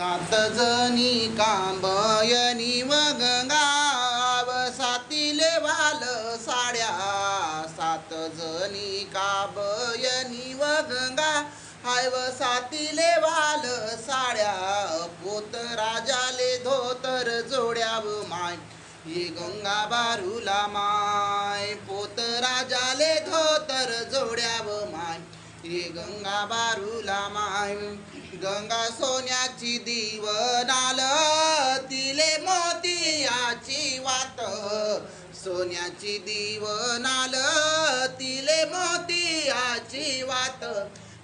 सातजनी कांबयनी व गंगाव सातीले वाल साड्या. सात जणी कांबयनी व गंगा हाय व सातीले वाल साड्या. पोत राजाले धोतर जोड्याव माय ये गंगा बारूला माय. पोत राजाले धोतर जोड्याव माय ये गंगा बारूला माय. गंगा सोन्याची दिवनाल तिले मोतियाची वात. सोन्याची दिवनाल तिले मोतियाची वात.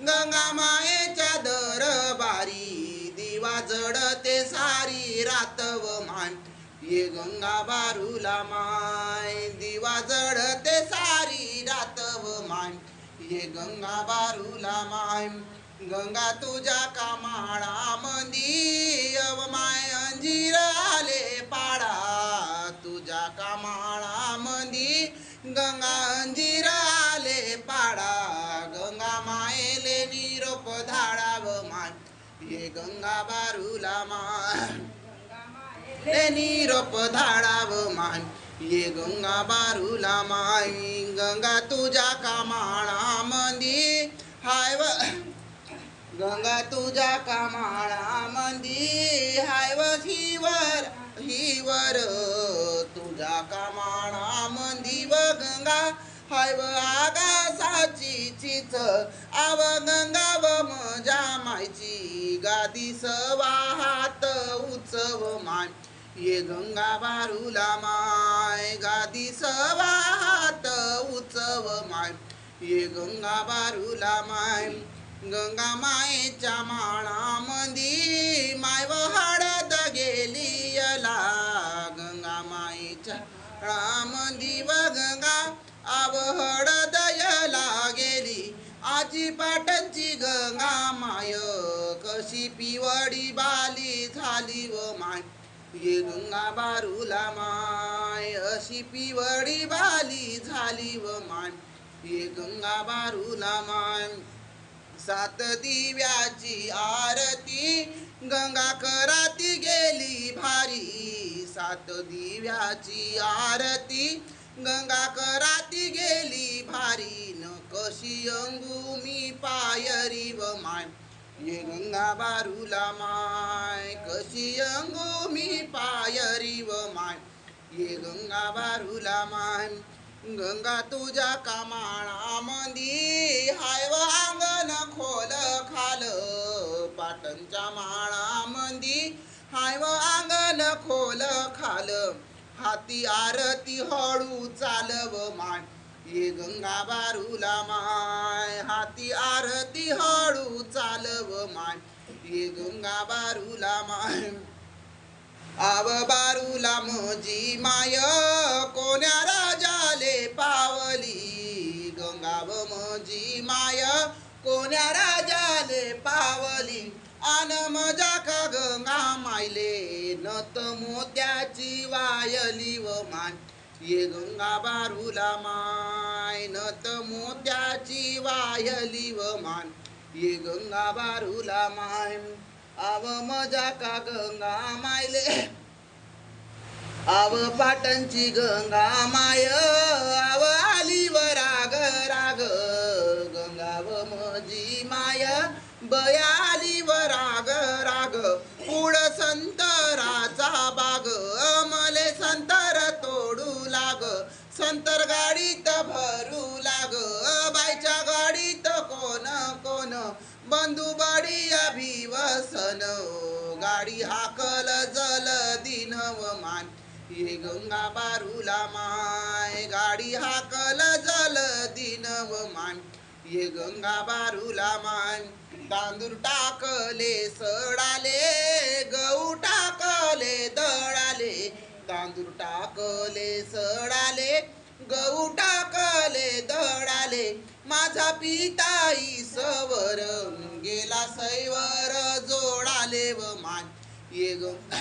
गंगा मायेच्या दरबारी दिवा जडते सारी रातव मान. ये गंगा बारूला माय दिवा जडते सारी रातव मान. ये गंगा बारूला माय. गंगा तुझ्या कामाळा मंदी अवमाय अंजीर आले पाडा. तुझ्या कामाळा मंदी गंगा अंजीर आले पाडा. गंगा मायेले निरोप धाडाव माय ये गंगा बारूला माय निरोप धाडाव माय ये गंगा बारूला माय गंगा तुझ्या कामाळा मंदी हाय गंगा तुझ्या कामाळा मंदी हाय हिवर हिवर तुझा कामाळा मंदी व गंगा हाय व आकाशाची चिच. आव गंगा व मजा मायची गादी सवाहात उत्सव माय. ये गंगा बारूला माय गादी सवाहात उत्सव माय. ये गंगा बारूला माय. गंगा मायेच्या माळामंदी माय वहाडत गेली गंगा मायेच्या माळामंदी व गंगा आवहडत यला गेली. आजी पाटणची गंगा माय कशी पिवडी बाली झाली व माय. ये गंगा बारूला माय अशी पिवडी बाली झाली व माय. ये गंगा बारूला माय सात दिव्याची आरती गंगा कराती गेली भारी. सात दिव्याची आरती गंगा कराती गेली भारी. न कशी अंगू मी पायरी व माय. ये गंगा बारूला माय. कशी अंगू मी पायरी व माय. ये गंगा बारूला माय. गंगा तुझ्या कामाळा मंदी. हाय अंगण खोल खाल. पाटणच्या माळा मंदी. हाय अंगण खोल खाल. हाती आरती हळू चालव माय. ये गंगा बारूला माय. हाती आरती हळू चालव माय. ये गंगा बारूला माय. आव बारूला मजी माय. कोण्या कोण्या राजाले पावली? आन मजा का गंगा मायले नत मोत्याची वायली व माय. ये गंगा बारूला माय. नत मोत्याची वायली व मान ये गंगा बारूला माय. आव मजा का गंगा मायले? आव पाटणची गंगा माय. बडी गाडी हाकल जल दिन व मान. ये गंगा बारूला माय गाडी हाकल जल दिन व मान. ये गंगा बारूला मान तांदूर टाकले सडाले गहू टाकले दळाले. तांदूर टाकले सडाले गहू टाकले माझा पिताई सवर गेला सैवर जोडाले व मान. ये गंगा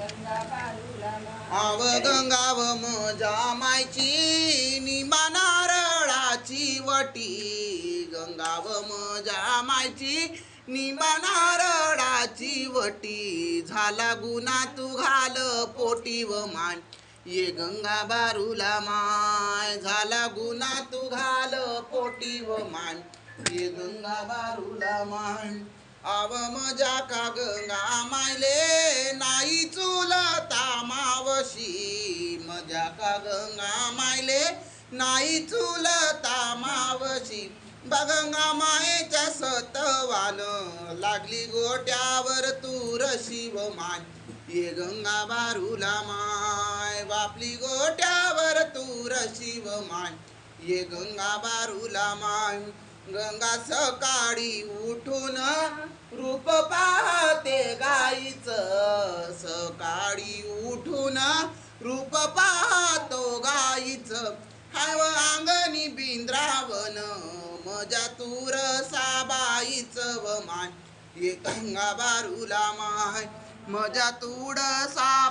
गंगा आव गंगाव मजा मायची निमा नारळाची वटी. गंगा गंगाव मजा मायची निमा नारळाची वटी. झाला गुन्हा तू घाल पोटी व मान. ये गंगा बारूला माय झाला गुन्हा तू घाल पोटी व मान ये गंगा बारूला मान आव मजा का गंगा मायले नाही चुलता मावशी मजा का गंगा मायले नाही चुलता मावशी बगंगा मायेच्या सतवान लागली गोट्यावर तू रशी व मान ये गंगा बारूला माय बापली गोट्यावर तूर शिव मान ये गंगा बारूला माय गंगा सकाळी उठून रूप पाहते गाईच. सकाळी उठून रूप पाहतो गाईच. हाव अंगणी बिंद्रावन मजा तूर साबाईच व मान ये गंगा बारूला माय मजा तुड सा